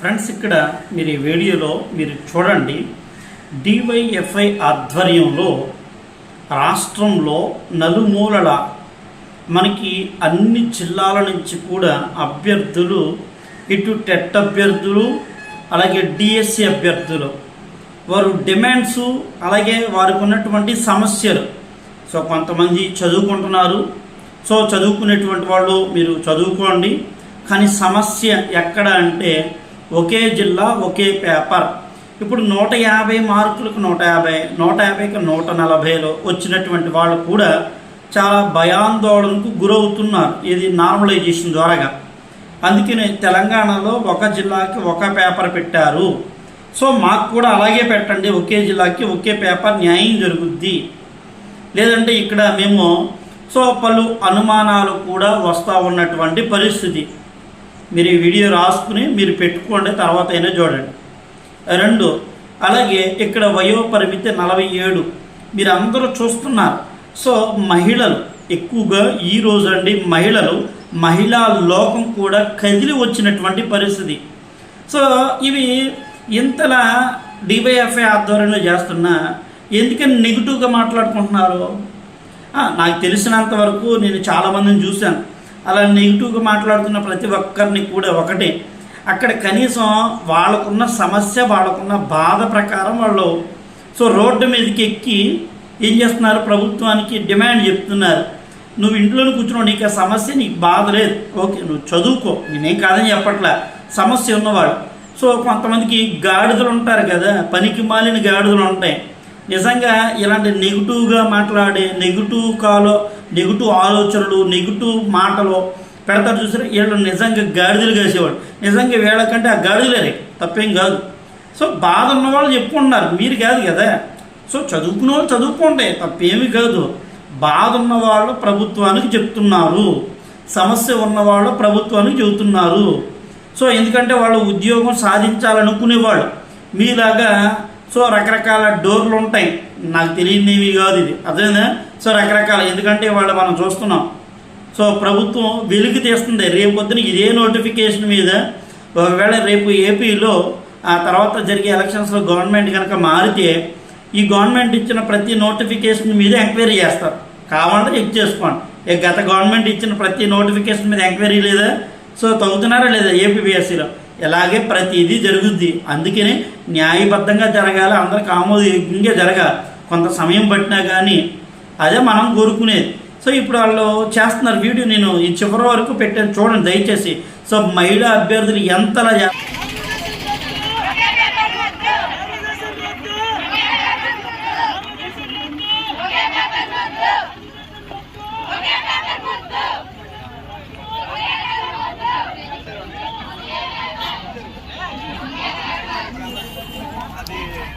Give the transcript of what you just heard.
Friends ఇక్కడ మీరు ఈ వీడియోలో మీరు చూడండి డివైఎఫ్ఐ ఆధ్వర్యంలో రాష్ట్రంలో నలుమూలల మనకి అన్ని జిల్లాల నుంచి కూడా అభ్యర్థులు ఇటు టెట్ అభ్యర్థులు అలాగే డిఎస్సి అభ్యర్థులు. వారు డిమాండ్స్ అలాగే వారికి ఉన్నటువంటి సమస్యలు. సో కొంతమంది చదువుకుంటున్నారు. సో చదువుకునేటువంటి వాళ్ళు మీరు చదువుకోండి. కానీ సమస్య ఎక్కడ అంటే ఒకే జిల్లా ఒకే పేపర్. ఇప్పుడు నూట యాభై మార్కులకు నూట యాభై నూట యాభైకి నూట నలభైలో వచ్చినటువంటి వాళ్ళు కూడా చాలా భయాందోళనకు గురవుతున్నారు. ఇది నార్మలైజేషన్ ద్వారాగా. అందుకనే తెలంగాణలో ఒక జిల్లాకి ఒక పేపర్ పెట్టారు. సో మాకు కూడా అలాగే పెట్టండి. ఒకే జిల్లాకి ఒకే పేపర్ న్యాయం జరుగుద్ది. లేదంటే ఇక్కడ మేము సో పలు అనుమానాలు కూడా వస్తూ ఉన్నటువంటి పరిస్థితి. మీరు ఈ వీడియో రాసుకుని మీరు పెట్టుకోండి తర్వాత అయినా చూడండి. రెండు అలాగే ఇక్కడ వయో పరిమితి నలభై ఏడు. మీరు అందరూ చూస్తున్నారు. సో మహిళలు ఎక్కువగా ఈ రోజు అండి మహిళలు మహిళా లోకం కూడా కదిలి వచ్చినటువంటి పరిస్థితి. సో ఇవి ఇంతలా డివైఎఫ్ఐ ఆధ్వర్యంలో చేస్తున్నా ఎందుకని నెగిటివ్గా మాట్లాడుకుంటున్నారు? నాకు తెలిసినంత వరకు నేను చాలామందిని చూశాను. అలా నెగిటివ్గా మాట్లాడుతున్న ప్రతి ఒక్కరిని కూడా ఒకటే. అక్కడ కనీసం వాళ్ళకున్న సమస్య వాళ్ళకున్న బాధ ప్రకారం వాళ్ళు సో రోడ్డు మీదకి ఎక్కి ఏం చేస్తున్నారు? ప్రభుత్వానికి డిమాండ్ చెప్తున్నారు. నువ్వు ఇంట్లోనే కూర్చున్నావు నీకు ఆ సమస్య నీకు బాధ లేదు. ఓకే నువ్వు చదువుకో. నేనేం కాదని చెప్పట్లా. సమస్య ఉన్నవాడు. సో కొంతమందికి గాడిదలు ఉంటారు కదా. పనికి మాలిన గాడిదలు ఉంటాయి. నిజంగా ఇలాంటి నెగిటివ్గా మాట్లాడే నెగిటివ్ కాలో నెగిటివ్ ఆలోచనలు నెగిటివ్ మాటలు పెడతారు చూసారు? వీళ్ళు నిజంగా గాడిదలు కాసేవాడు నిజంగా వీళ్ళకంటే ఆ గాడిదలే తప్పేం కాదు. సో బాధ ఉన్న వాళ్ళు చెప్పుకుంటున్నారు మీరు కాదు కదా. సో చదువుకున్న వాళ్ళు చదువుకోండి. తప్పేమీ కాదు. బాధ ఉన్న వాళ్ళు ప్రభుత్వానికి చెప్తున్నారు. సమస్య ఉన్నవాళ్ళు ప్రభుత్వానికి చెబుతున్నారు. సో ఎందుకంటే వాళ్ళు ఉద్యోగం సాధించాలనుకునేవాళ్ళు. మీలాగా సో రకరకాల డోర్లు ఉంటాయి. నాకు తెలియనివి కాదు ఇది. అదేనా సో రకరకాల. ఎందుకంటే వాళ్ళు మనం చూస్తున్నాం. సో ప్రభుత్వం వెలికి తీస్తుంది. రేపు పొద్దున ఇదే నోటిఫికేషన్ మీద ఒకవేళ రేపు ఏపీలో ఆ తర్వాత జరిగే ఎలక్షన్స్లో గవర్నమెంట్ కనుక మారితే ఈ గవర్నమెంట్ ఇచ్చిన ప్రతి నోటిఫికేషన్ మీద ఎంక్వైరీ చేస్తారు. కావాలంటే చెక్ చేసుకోండి. ఇక గత గవర్నమెంట్ ఇచ్చిన ప్రతి నోటిఫికేషన్ మీద ఎంక్వైరీ లేదా? సో తగ్గుతున్నారా లేదా? ఏపీబీఎస్సీలో ఇలాగే ప్రతిదీ జరుగుద్ది. అందుకనే న్యాయబద్ధంగా జరగాలి అందరికి ఆమోదయోగ్యంగా జరగాలి. కొంత సమయం పట్టినా కానీ అదే మనం కోరుకునేది. సో ఇప్పుడు వాళ్ళు చేస్తున్నారు వీడియో నేను ఈ చివరి వరకు పెట్టాను. చూడండి దయచేసి. సో మహిళా అభ్యర్థులు ఎంతలా